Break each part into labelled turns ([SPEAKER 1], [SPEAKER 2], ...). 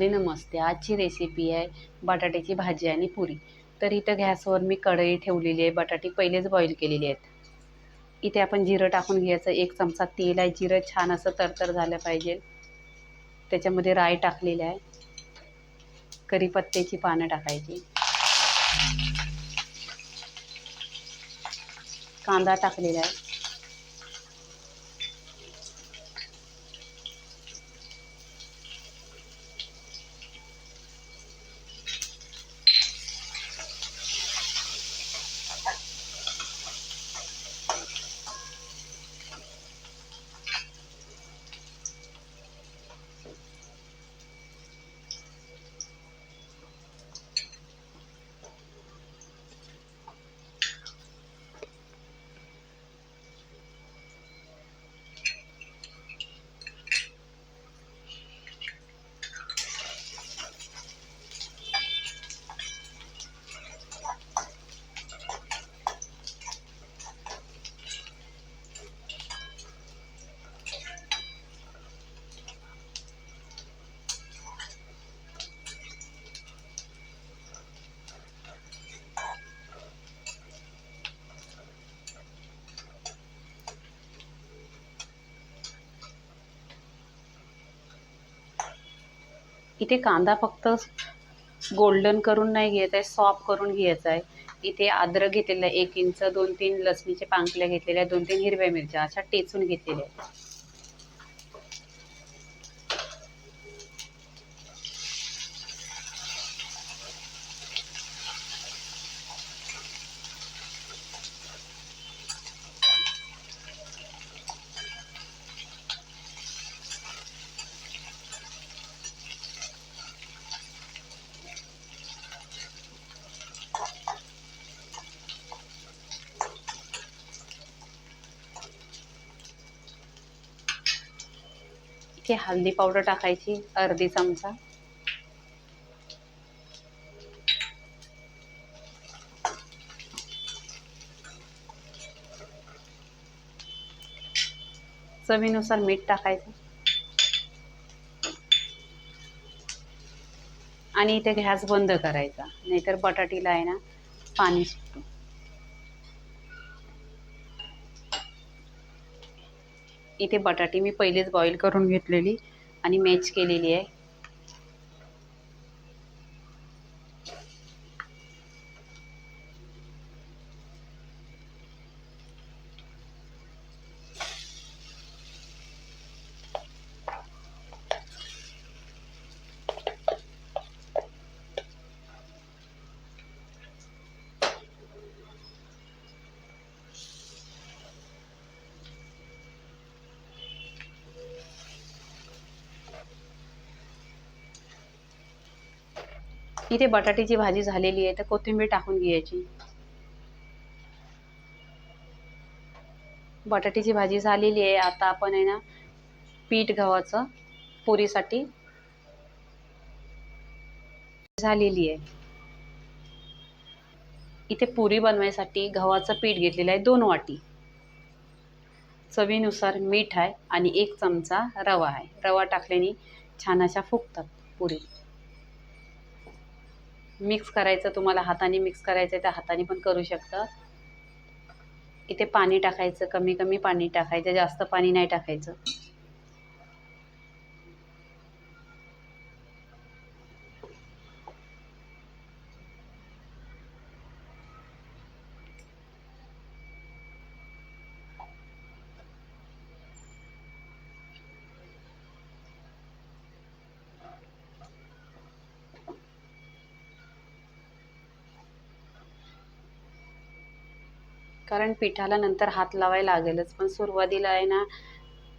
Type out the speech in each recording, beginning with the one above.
[SPEAKER 1] नमस्ते. आजची रेसिपी आहे बटाट्याची भाजी आणि पुरी. तर इथं गॅसवर मी कढई ठेवलेली आहे. बटाटे पहिलेच बॉईल केलेली आहेत. इथे आपण जिरं टाकून घ्यायचं. एक चमचा तेल आहे. जिरं छान असं तरतर झालं पाहिजे. त्याच्यामध्ये राय टाकलेली आहे. कढीपत्त्याची पानं टाकायची. कांदा टाकलेला आहे. इथे कांदा फक्त गोल्डन करून नाही घ्यायचा आहे सॉफ्ट करून घ्यायचा आहे. इथे आद्रक घेतलेलं आहे एक इंच दोन तीन लसणीचे पांकल्या घेतलेल्या दोन तीन हिरव्या मिरच्या अशा टेचून घेतलेल्या आहेत. इथे हळदी पावडर टाकायची अर्धी चमचा. चवीनुसार मीठ टाकायचं. आणि इथे गॅस बंद करायचा नाहीतर बटाटीला आहे ना पाणी सुटतो. इथे बटाटे मी पहिलेच बॉईल करून घेतलेली आणि मॅच केलेली आहे. इथे बटाट्याची भाजी झालेली आहे तर कोथिंबीर टाकून घ्यायची. बटाट्याची भाजी झालेली आहे आता आपण आहे ना पीठ गव्हाचं पुरीसाठी झालेली आहे. इथे पुरी बनवायसाठी गव्हाचं पीठ घेतलेलं आहे दोन वाटी. चवीनुसार मीठ आहे आणि एक चमचा रवा आहे. रवा टाकल्याने छान अशा फुगतात पुरी. मिक्स करायचं तुम्हाला हाताने मिक्स करायचं आहे तर हाताने पण करू शकता. इथे पाणी टाकायचं कमी कमी पाणी टाकायचं जास्त पाणी नाही टाकायचं. कारण पिठाला नंतर हात लावायला लागेलच. पण सुरुवातीला आहे ना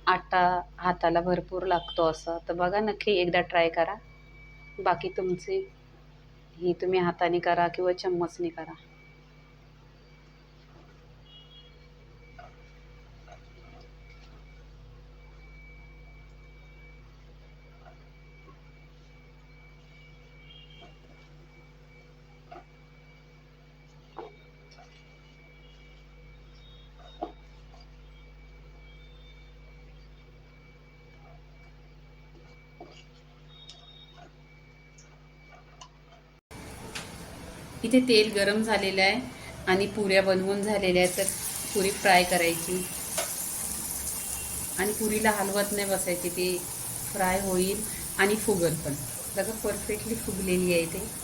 [SPEAKER 1] आटा हाताला भरपूर लागतो असं. तर बघा नक्की एकदा ट्राय करा. बाकी तुमची ही तुम्ही हाताने करा किंवा चम्मचने करा. इथे तेल गरम झालेलं आहे आणि पुऱ्या बनवून झालेल्या आहेत तर पुरी फ्राय करायची. आणि पुरीला हलवत नाही बसायची ती फ्राय होईल आणि फुगल पण. बघा परफेक्टली फुगलेली आहे ते.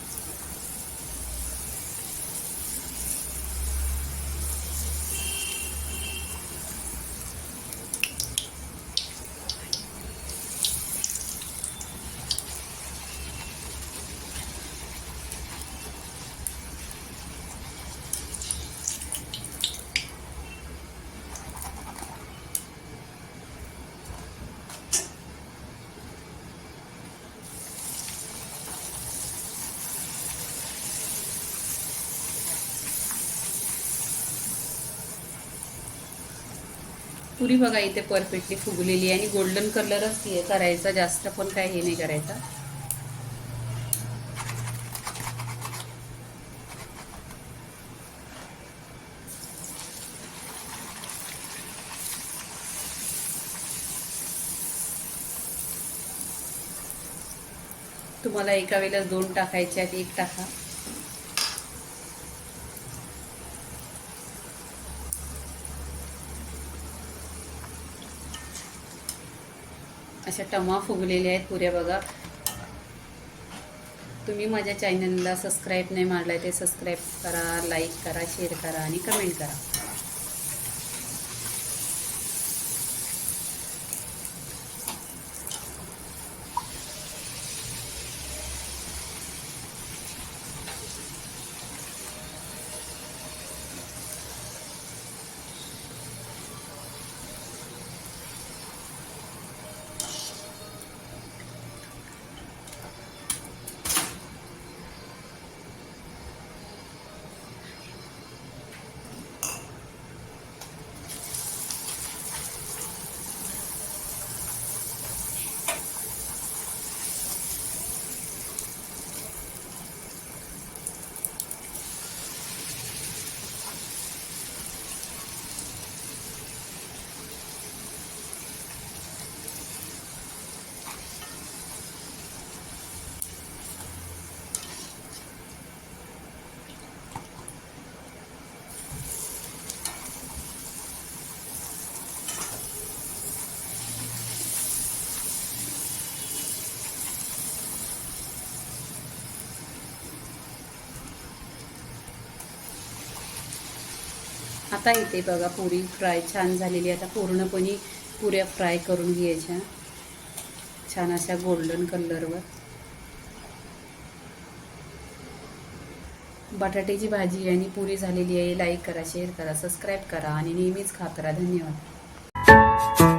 [SPEAKER 1] पुरी बघा इथे परफेक्टली फुगलेली आहे आणि गोल्डन कलरच हे करायचा जास्त पण काय हे नाही करायचा. तुम्हाला एका वेळेला दोन टाकायचे आहेत एक टाका. अशा टमा फुगलेल्या आहेत पुऱ्या बघा. तुम्ही माझ्या चॅनलला सबस्क्राईब नाही मारलाय ते सबस्क्राईब करा लाईक करा शेअर करा आणि कमेंट करा. आता इथे बघा पुरी फ्राय छान झालेली आहे. आता पूर्णपणे पुऱ्या फ्राय करून घ्यायच्या. छान अशा गोल्डन कलरवर बटाट्याची भाजी आणि पुरी झालेली आहे. लाईक करा शेअर करा सबस्क्राईब करा आणि नेहमीच खात राहा धन्यवाद.